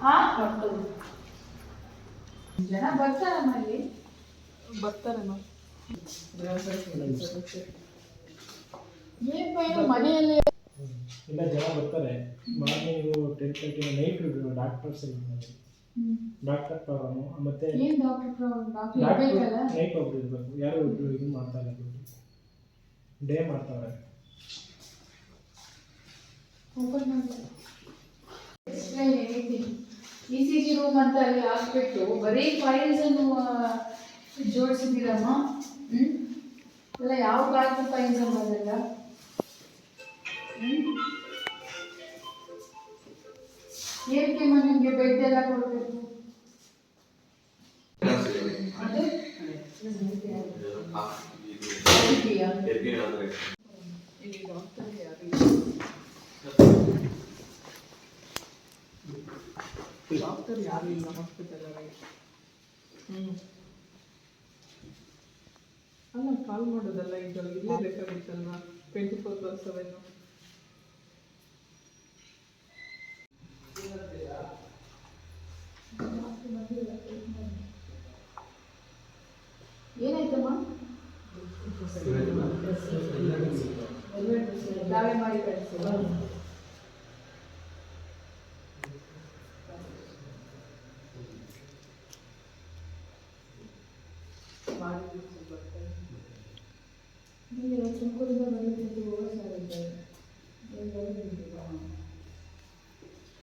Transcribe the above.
ಹಾ ಜನ ಬರ್ತಾರಮ್ಮ ಮಲ್ಲಿ ಬರ್ತಾರೆ ಏನ್ ಮನೆಯಲ್ಲಿ? ಇಲ್ಲ ಜನ ಬರ್ತಾರೆ. Morning ten thirty night doctors ಇಲ್ಲ ಡಾಕ್ಟರ್ ಪ್ರಾಬ್ಲಮ್ ಮತ್ತೆ ಏನ್ ಡಾಕ್ಟರ್ ನೈಟ್ ಒಬ್ರು ಇರ್ಬೇಕು. ಯಾರು ಒಬ್ರು ಇದು ಮಾಡ್ತಾ ಇಲ್ಲ ಡೇ ಮಾಡ್ತಾವ್ರೆ. Open E C G room ಅಂತ ಅಲ್ಲಿ ಹಾಕ್ಬಿಟ್ಟು ಬರೀ ಫೈಲ್ಸ್ ಅನ್ನು ಜೋಡಿಸಿದ್ದೀರಮ್ಮ? ಹ್ಮ್? ಎಲ್ಲ ಯಾವ ಕಾಲದ ಫೈಲ್ಸ್ ಅನ್ನೋದೆಲ್ಲ ಹ್ಮ್? ಏನಕ್ಕೆಮ್ಮ ನಿಮಗೆ ಬೆಡ್ ಎಲ್ಲ ಕೊಡಬೇಕು? ಅದು? ಇದೆಯಾ? ಡಾಕ್ಟರ್ ಯಾರು ಇಲ್ಲ ಹಾಸ್ಪಿಟಲಲ್ಲಿ ಹ್ಞೂ ಅಲ್ಲ ಕಾಲ್ ಮಾಡೋದಲ್ಲ ಇದು ಇಲ್ಲೇ ಬೇಕಾಗಿತ್ತಲ್ವಾ ಟ್ವೆಂಟಿ ಫೋರ್ ಬರ್ ಸೆವೆನ್ನು ಏನಾಯ್ತಮ್ಮ ದಾವೆ ಮಾಡಿ 많이 있을 것 같아요. 근데 전권자는 되게 오래 살는데, 너무 힘들다.